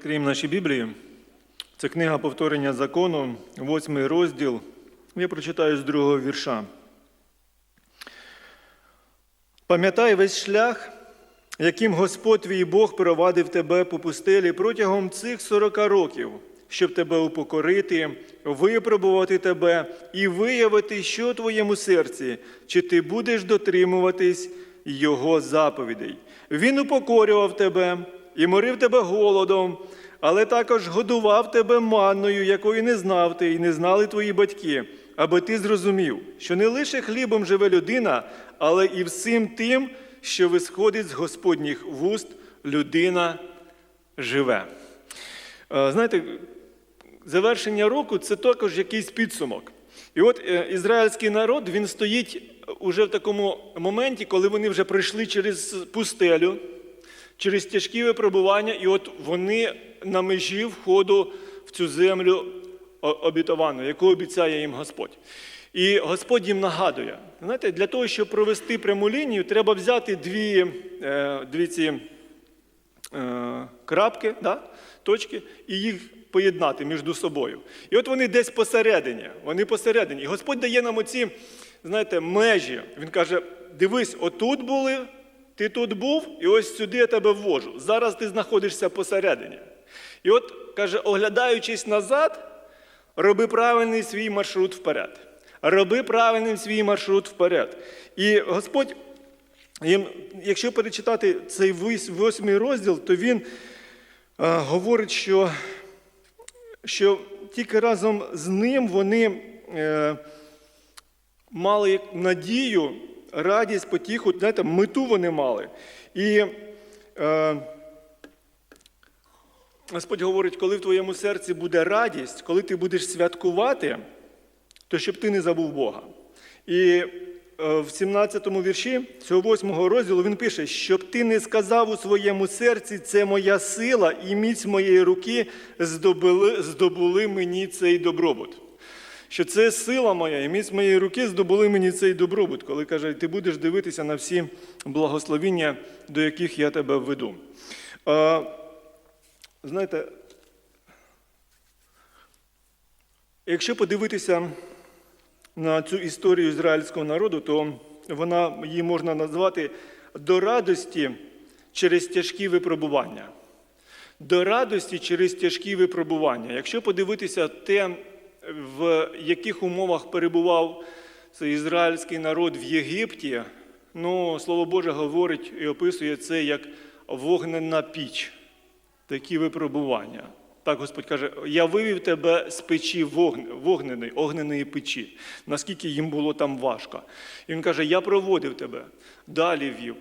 відкриємо наші Біблії. Це книга повторення закону, восьмий розділ. Я прочитаю з другого вірша. Пам'ятай весь шлях, яким Господь твій Бог провадив тебе по пустелі протягом цих сорока років, щоб тебе упокорити, випробувати тебе і виявити, що у твоєму серці, чи ти будеш дотримуватись Його заповідей. Він упокорював тебе і морив тебе голодом, але також годував тебе манною, якої не знав ти і не знали твої батьки, аби ти зрозумів, що не лише хлібом живе людина, але і всім тим, що висходить з Господніх вуст, людина живе. Е, Знаєте, завершення року це також якийсь підсумок. І от е, ізраїльський народ він стоїть уже в такому моменті, коли вони вже пройшли через пустелю, через тяжкі випробування, і от вони на межі входу в цю землю обітовану, яку обіцяє їм Господь. І Господь їм нагадує, знаєте, для того, щоб провести пряму лінію, треба взяти дві, е, дві ці е, крапки, да, точки, і їх поєднати між собою. І от вони десь посередині. Вони посередині. І Господь дає нам оці, знаєте, межі. Він каже: дивись, отут були, ти тут був, і ось сюди я тебе ввожу. Зараз ти знаходишся посередині. І от каже, оглядаючись назад, роби правильний свій маршрут вперед. Роби правильним свій маршрут вперед. І Господь якщо перечитати цей восьмий розділ, то він е, говорить, що, що тільки разом з ним вони е, мали надію, радість, потіху, знаєте, мету вони мали. І е, Господь говорить, коли в твоєму серці буде радість, коли ти будеш святкувати, то щоб ти не забув Бога. І е, в 17-му вірші цього 8 розділу він пише, щоб ти не сказав у своєму серці, це моя сила і міць моєї руки здобули, здобули мені цей добробут. Що це сила моя і міць моєї руки здобули мені цей добробут, коли каже, ти будеш дивитися на всі благословіння, до яких я тебе введу. Е, знаєте, якщо подивитися на цю історію ізраїльського народу, то вона її можна назвати до радості через тяжкі випробування. До радості через тяжкі випробування. Якщо подивитися те, в яких умовах перебував цей ізраїльський народ в Єгипті, ну, Слово Боже говорить і описує це як вогненна піч, такі випробування. Так Господь каже: я вивів тебе з печі вогненої, огненої печі, наскільки їм було там важко. І він каже: Я проводив тебе, далі вів.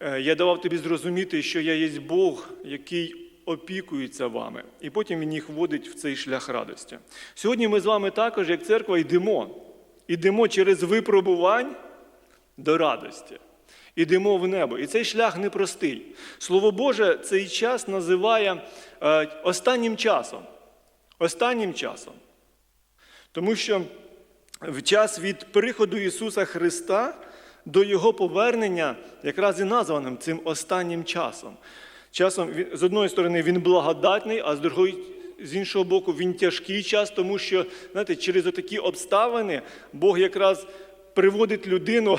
Е, Я давав тобі зрозуміти, що я є Бог, який опікується вами. І потім він їх вводить в цей шлях радості. Сьогодні ми з вами також, як церква, йдемо. Йдемо через випробувань до радості. Ідемо в небо. І цей шлях непростий. Слово Боже цей час називає е, останнім часом. Останнім часом. Тому що в час від приходу Ісуса Христа до Його повернення якраз і названим цим останнім часом. Часом, з одної сторони, він благодатний, а з другої, з іншого боку, він тяжкий час, тому що, знаєте, через такі обставини Бог якраз приводить людину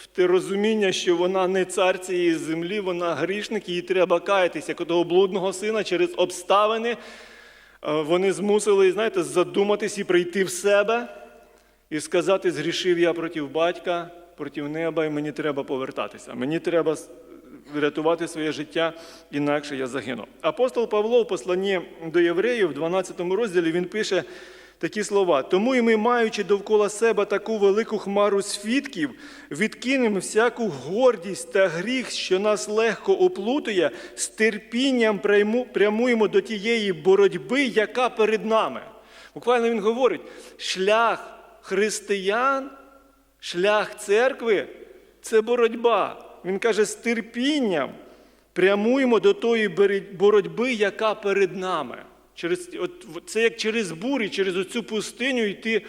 в те розуміння, що вона не цар цієї землі, вона грішник, їй треба каятися, як того блудного сина через обставини. Е, Вони змусили, знаєте, задуматись і прийти в себе і сказати: згрішив я проти батька, проти неба, і мені треба повертатися. Мені треба врятувати своє життя, інакше я загину. Апостол Павло в посланні до євреїв, в 12 розділі, він пише такі слова: тому і ми, маючи довкола себе таку велику хмару свідків, відкинемо всяку гордість та гріх, що нас легко оплутує, з терпінням прямуємо до тієї боротьби, яка перед нами. Буквально він говорить: шлях християн, шлях церкви це боротьба. Він каже, з терпінням прямуємо до тої боротьби, яка перед нами. Через, от, це як через бурі, через оцю пустиню йти,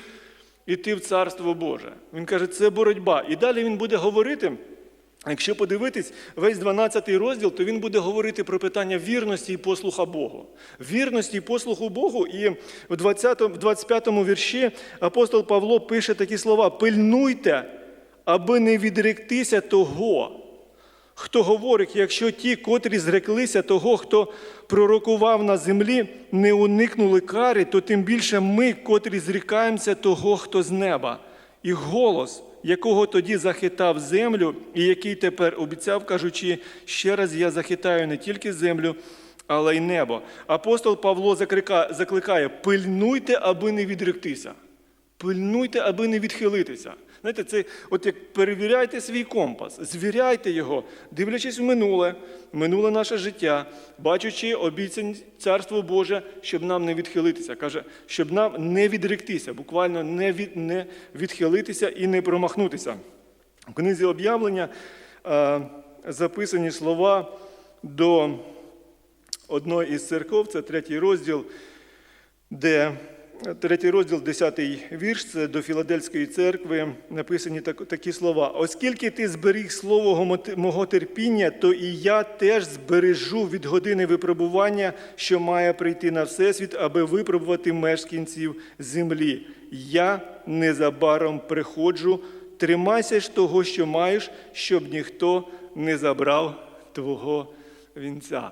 йти в Царство Боже. Він каже, це боротьба. І далі він буде говорити, Якщо подивитись весь 12 розділ, то він буде говорити про питання вірності і послуха Богу. Вірності і послуху Богу. І в 20, в 25 вірші апостол Павло пише такі слова: пильнуйте, аби не відректися того. Хто говорить, якщо ті, котрі зреклися того, хто пророкував на землі, не уникнули кари, то тим більше ми, котрі зрікаємося того, хто з неба. І голос, якого тоді захитав землю, і який тепер обіцяв, кажучи, ще раз я захитаю не тільки землю, але й небо. Апостол Павло закликає, пильнуйте, аби не відректися. Пильнуйте, аби не відхилитися. Знаєте, це от як перевіряйте свій компас, звіряйте його, дивлячись в минуле, минуле наше життя, бачачи обіцянь Царство Боже, щоб нам не відхилитися. Каже, щоб нам не відректися, буквально не, від, не відхилитися і не промахнутися. В книзі об'явлення е, записані слова до одної із церков, це третій розділ, де третій розділ, десятий вірш, це до Філадельської церкви написані так, такі слова. Оскільки ти зберіг слово мого терпіння, то і я теж збережу від години випробування, що має прийти на всесвіт, аби випробувати мешканців землі. Я незабаром приходжу. Тримайся ж того, що маєш, щоб ніхто не забрав твого вінця.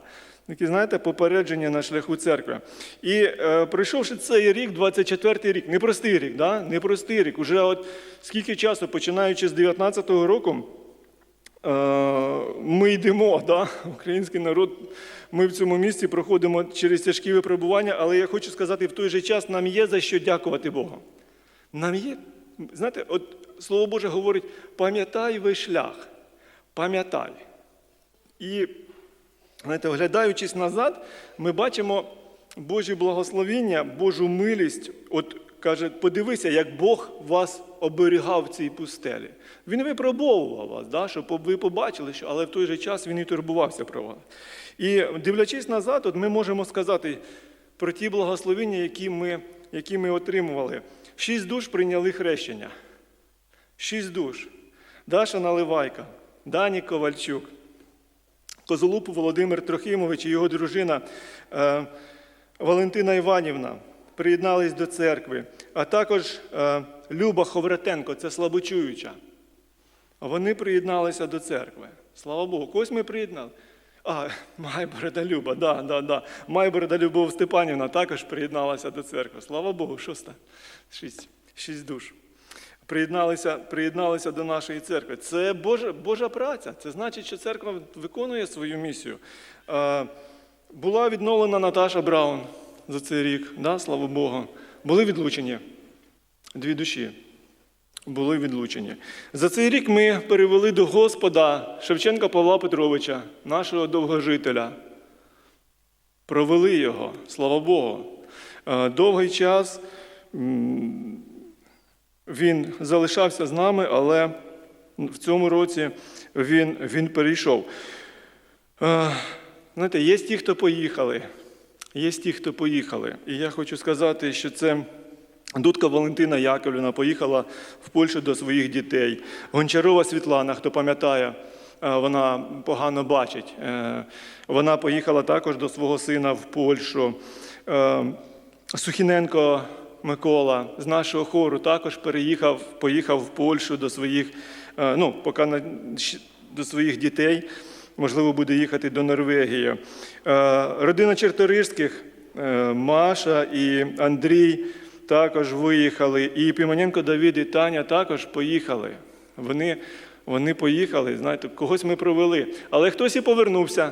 Такі, знаєте, попередження на шляху церкви. І е, пройшовши цей рік, 24-й рік, непростий рік, да? непростий рік. Уже от скільки часу, починаючи з 19-го року, е, ми йдемо, да? український народ, ми в цьому місці проходимо через тяжкі випробування, але я хочу сказати, в той же час нам є за що дякувати Богу. Нам є, знаєте, от Слово Боже говорить, пам'ятай весь шлях, пам'ятай. І Знаєте, оглядаючись назад, ми бачимо Божі благословіння, Божу милість. От каже, подивися, як Бог вас оберігав в цій пустелі. Він випробовував вас, да, щоб ви побачили, що, але в той же час він і турбувався про вас. І дивлячись назад, от ми можемо сказати про ті благословіння, які ми, які ми отримували. Шість душ прийняли хрещення. Шість душ. Даша Наливайка, Дані Ковальчук. Козолуп Володимир Трохимович і його дружина е, Валентина Іванівна приєднались до церкви, а також е, Люба Ховратенко, це слабочуюча. Вони приєдналися до церкви. Слава Богу, когось ми приєднали. А, Майборода Люба, да, да, да. Майборода Любов Степанівна також приєдналася до церкви. Слава Богу, шоста. Шість, шість душ приєдналися, приєдналися до нашої церкви. Це Божа, Божа праця. Це значить, що церква виконує свою місію. Була відновлена Наташа Браун за цей рік, да, слава Богу. Були відлучені дві душі. Були відлучені. За цей рік ми перевели до Господа Шевченка Павла Петровича, нашого довгожителя. Провели його, слава Богу. Довгий час він залишався з нами, але в цьому році він, він перейшов. Е, Знаєте, є ті, хто поїхали. Є ті, хто поїхали. І я хочу сказати, що це Дудка Валентина Яковлівна поїхала в Польщу до своїх дітей. Гончарова Світлана, хто пам'ятає, е, вона погано бачить. Е, Вона поїхала також до свого сина в Польщу. Сухіненко Микола з нашого хору також переїхав, поїхав в Польщу до своїх, е, ну, поки на- до своїх дітей. Можливо, буде їхати до Норвегії. Е, Родина Черторижських, е, Маша і Андрій також виїхали. І Пімоненко Давид і Таня також поїхали. Вони, вони поїхали, знаєте, когось ми провели. Але хтось і повернувся.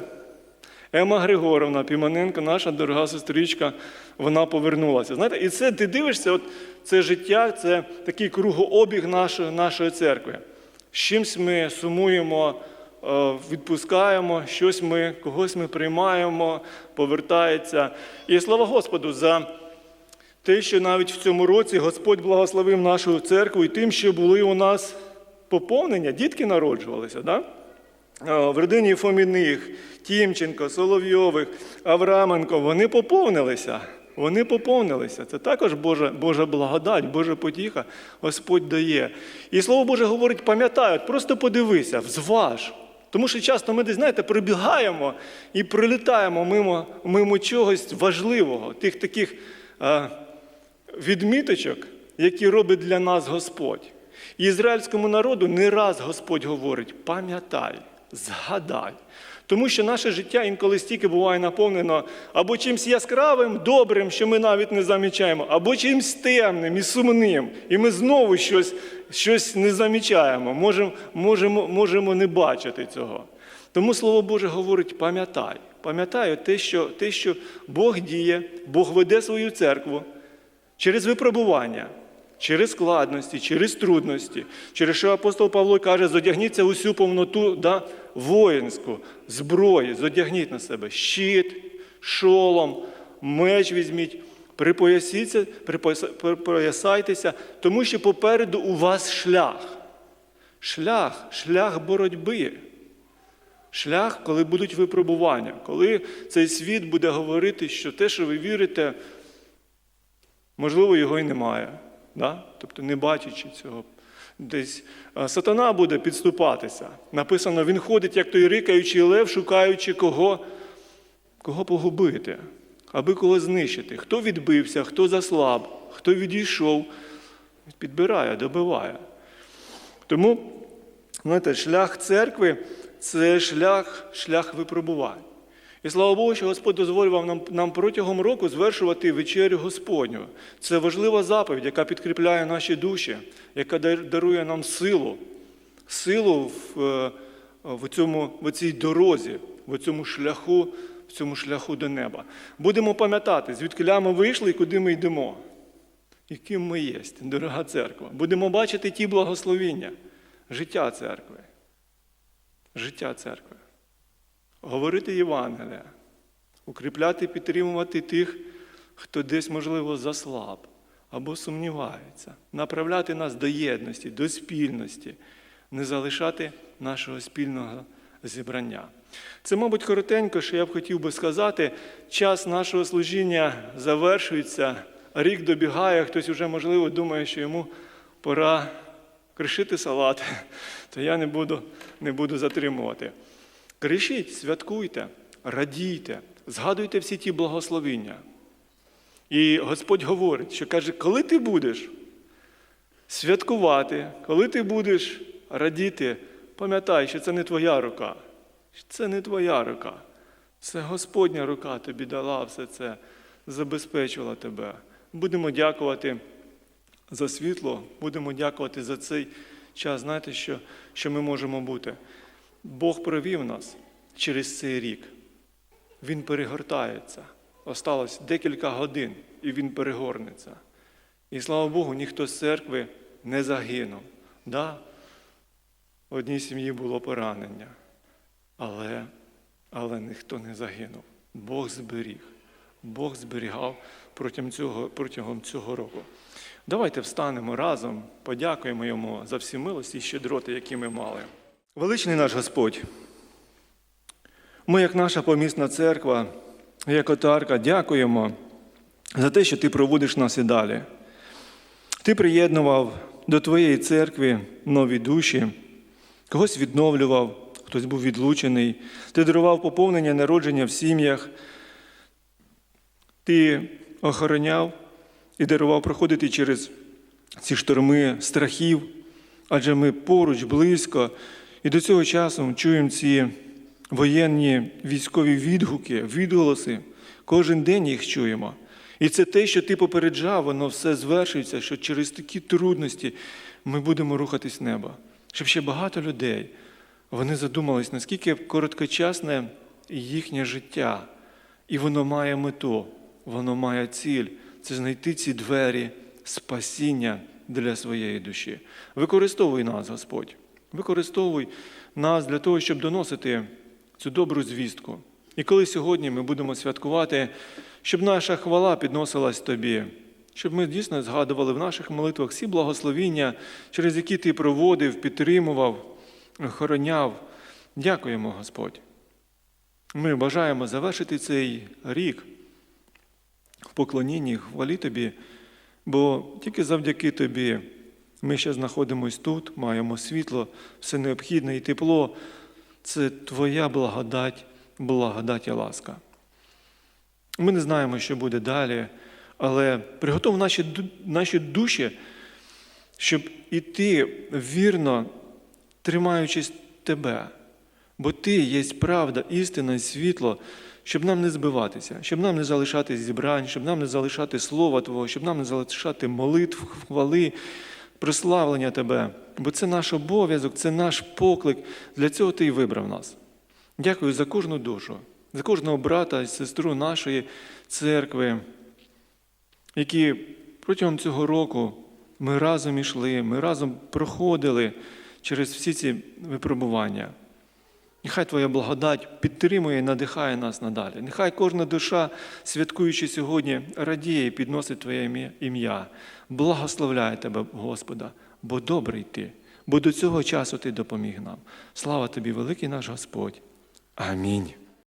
Ема Григоровна Пімоненко, наша дорога сестричка, вона повернулася. Знаєте, і це ти дивишся, от це життя, це такий кругообіг нашої, нашої церкви. З чимсь ми сумуємо, е, відпускаємо, щось ми, когось ми приймаємо, повертається. І слава Господу за те, що навіть в цьому році Господь благословив нашу церкву і тим, що були у нас поповнення, дітки народжувалися. Да? В родині Фоміних, Тімченко, Соловйових, Авраменко, вони поповнилися. Вони поповнилися. Це також Божа, Божа благодать, Божа потіха Господь дає. І Слово Боже говорить, пам'ятай, просто подивися, зваж. Тому що часто ми десь, знаєте, прибігаємо і прилітаємо мимо, мимо чогось важливого, тих таких е, відміточок, які робить для нас Господь. І ізраїльському народу не раз Господь говорить: пам'ятай, згадай. Тому що наше життя інколи стільки буває наповнено або чимось яскравим, добрим, що ми навіть не замічаємо, або чимось темним і сумним, і ми знову щось, щось не замічаємо, можемо, можемо, можемо не бачити цього. Тому Слово Боже говорить: пам'ятай, пам'ятай те, що, те, що Бог діє, Бог веде свою церкву через випробування, через складності, через трудності, через що апостол Павло каже, зодягніться усю повноту да, воїнську, зброї, зодягніть на себе щит, шолом, меч візьміть, припоясіться, припоясайтеся, тому що попереду у вас шлях. Шлях, шлях боротьби. Шлях, коли будуть випробування, коли цей світ буде говорити, що те, що ви вірите, можливо, його і немає. Да? Тобто, не бачачи цього. Десь сатана буде підступатися. Написано, він ходить, як той рикаючий лев, шукаючи кого, кого погубити, аби кого знищити. Хто відбився, хто заслаб, хто відійшов, підбирає, добиває. Тому, знаєте, шлях церкви це шлях, шлях випробувань. І слава Богу, що Господь дозволив нам, нам протягом року звершувати вечерю Господню. Це важлива заповідь, яка підкріпляє наші душі, яка дарує нам силу, силу в, е, в, цьому, в цій дорозі, в цьому шляху, в цьому шляху до неба. Будемо пам'ятати, звідки ми вийшли і куди ми йдемо. І ким ми є, дорога церква. Будемо бачити ті благословіння, життя церкви. Життя церкви. Говорити Євангелія, укріпляти, підтримувати тих, хто десь, можливо, заслаб або сумнівається, направляти нас до єдності, до спільності, не залишати нашого спільного зібрання. Це, мабуть, коротенько, що я б хотів би сказати. Час нашого служіння завершується, рік добігає, хтось вже, можливо, думає, що йому пора кришити салат, то я не буду, не буду затримувати. Кришіть, святкуйте, радійте, згадуйте всі ті благословіння. І Господь говорить, що каже, коли ти будеш святкувати, коли ти будеш радіти, пам'ятай, що це не твоя рука. що Це не твоя рука. Це Господня рука тобі дала все це, забезпечила тебе. Будемо дякувати за світло, будемо дякувати за цей час. Знаєте, що, що ми можемо бути? Бог провів нас через цей рік. Він перегортається. Осталось декілька годин, і він перегорнеться. І слава Богу, ніхто з церкви не загинув. Да, в одній сім'ї було поранення, але, але ніхто не загинув. Бог зберіг. Бог зберігав протягом цього, протягом цього року. Давайте встанемо разом, подякуємо йому за всі милості і щедроти, які ми мали. Величний наш Господь, ми, як наша помісна церква, як отарка, дякуємо за те, що ти проводиш нас і далі. Ти приєднував до твоєї церкви нові душі, когось відновлював, хтось був відлучений, ти дарував поповнення народження в сім'ях, ти охороняв і дарував проходити через ці шторми страхів, адже ми поруч, близько, і до цього часу чуємо ці воєнні військові відгуки, відголоси. Кожен день їх чуємо. І це те, що ти попереджав, воно все звершується, що через такі трудності ми будемо рухатись в небо. Щоб ще багато людей вони задумались, наскільки короткочасне їхнє життя, і воно має мету, воно має ціль це знайти ці двері спасіння для своєї душі. Використовуй нас, Господь. Використовуй нас для того, щоб доносити цю добру звістку. І коли сьогодні ми будемо святкувати, щоб наша хвала підносилась тобі, щоб ми дійсно згадували в наших молитвах всі благословіння, через які ти проводив, підтримував, охороняв. Дякуємо, Господь. Ми бажаємо завершити цей рік в поклонінні, хвалі Тобі, бо тільки завдяки Тобі ми ще знаходимось тут, маємо світло, все необхідне і тепло. Це Твоя благодать, благодать і ласка. Ми не знаємо, що буде далі, але приготов наші, наші душі, щоб іти вірно, тримаючись тебе. Бо ти є правда, істина і світло, щоб нам не збиватися, щоб нам не залишати зібрань, щоб нам не залишати слова Твого, щоб нам не залишати молитв, хвали, прославлення Тебе. Бо це наш обов'язок, це наш поклик. Для цього Ти і вибрав нас. Дякую за кожну душу, за кожного брата і сестру нашої церкви, які протягом цього року ми разом ішли, ми разом проходили через всі ці випробування. Нехай Твоя благодать підтримує і надихає нас надалі. Нехай кожна душа, святкуючи сьогодні, радіє і підносить Твоє ім'я-. Благословляє Тебе, Господа, бо добрий Ти, бо до цього часу Ти допоміг нам. Слава Тобі, великий наш Господь. Амінь.